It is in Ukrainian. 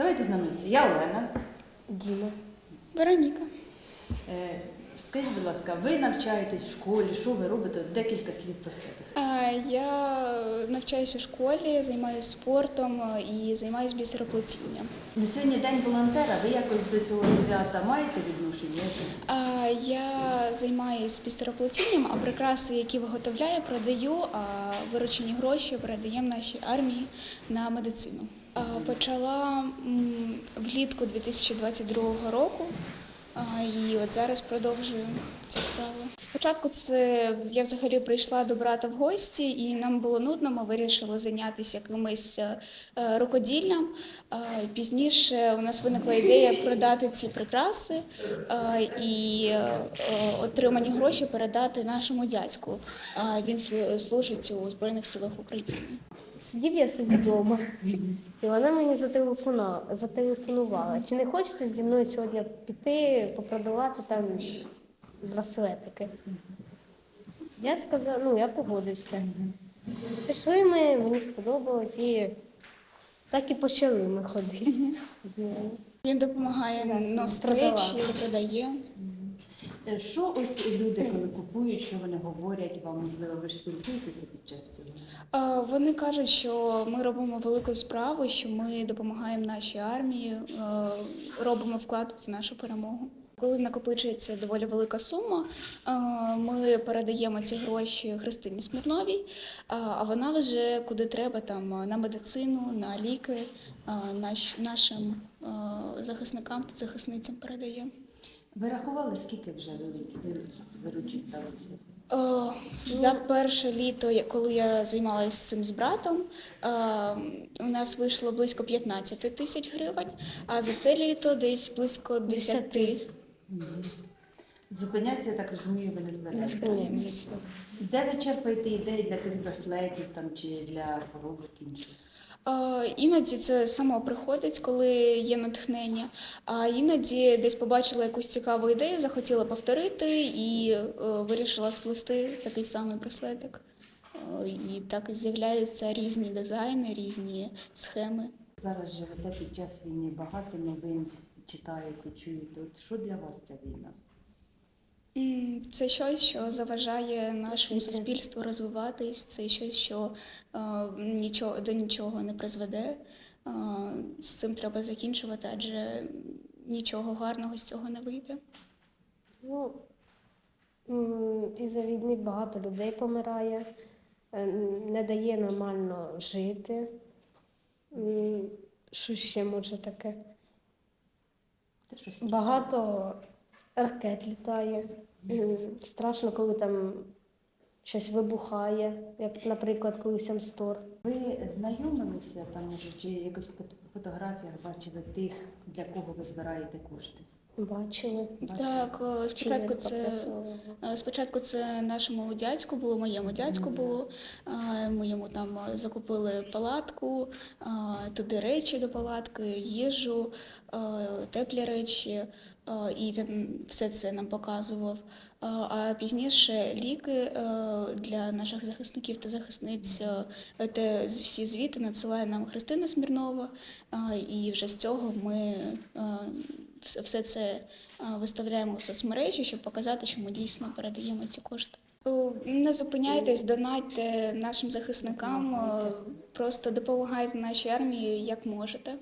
Давайте знайомитися. Я Олена. Діма. Вероніка. Е, Скажіть, будь ласка, ви навчаєтесь в школі, що ви робите? Декілька слів про себе. А, Я навчаюся в школі, займаюся спортом і займаюся бісероплетінням. Ну, сьогодні день волонтера. Ви якось до цього свята маєте відношення? А, Я займаюся бісероплетінням, а прикраси, які виготовляю, продаю, а виручені гроші передаємо нашій армії на медицину. Почала влітку 2022 року. І от зараз продовжую цю справу. Спочатку це я взагалі прийшла до брата в гості, і нам було нудно. Ми вирішили зайнятися якимось е, рукоділлям. Пізніше у нас виникла ідея продати ці прикраси і е, отримані гроші передати нашому дядьку. Він слу- служить у Збройних силах України. Сидів я собі вдома, і вона мені зателефонувала, зателефонувала. Чи не хочете зі мною сьогодні піти попродавати там браслетики? Я сказала, ну я погодився. Пішли ми, мені сподобалось, і так і почали ми ходити. Він допомагає носити продає. Е, Що ось люди, коли купують, що вони говорять вам, можливо, ви ж спілкуєтеся під час цього? Вони кажуть, що ми робимо велику справу, що ми допомагаємо нашій армії, е, робимо вклад в нашу перемогу. Коли накопичується доволі велика сума, е, ми передаємо ці гроші Христині Смірновій, а- вона вже куди треба там на медицину, на ліки нашим захисникам та захисницям передає. Ви рахували, скільки вже ви, ви виручень вдалося? Е, За перше літо, коли я займалася цим з братом, е, у нас вийшло близько 15 тисяч гривень, а за це літо десь близько 10 Зупинятися, я так розумію, ви не не збираємось. Де ви черпаєте ідеї для тих браслетів там, чи для коробок інших? Іноді це само приходить, коли є натхнення, а іноді десь побачила якусь цікаву ідею, захотіла повторити і е, вирішила сплести такий самий браслетик. Е, І так з'являються різні дизайни, різні схеми. Зараз живете під час війни, багато новин читаєте, чуєте. От що для вас ця війна? Це щось, що заважає нашому суспільству розвиватись, це щось, що е, нічого, до нічого не призведе. Е, з цим треба закінчувати, адже нічого гарного з цього не вийде. Ну, м, із-за війни багато людей помирає, е, не дає нормально жити. Що ще може таке? Щось Багато ракет літає. Страшно, коли там щось вибухає, як, наприклад, колись Амстор. Ви знайомилися там, може, чи якось фотографіях бачили тих, для кого ви збираєте кошти? Бачили. Так, е, спочатку це. Е, Спочатку це нашому дядьку було, моєму дядьку було. Ми йому там закупили палатку, туди речі до палатки, їжу, теплі речі, і він все це нам показував. А пізніше ліки е, для наших захисників та захисниць, е, те всі звіти надсилає нам Христина Смірнова, і вже з цього ми все це виставляємо в соцмережі, щоб показати, що ми дійсно передаємо ці кошти. Не зупиняйтесь, донайте нашим захисникам, просто допомагайте нашій армії як можете.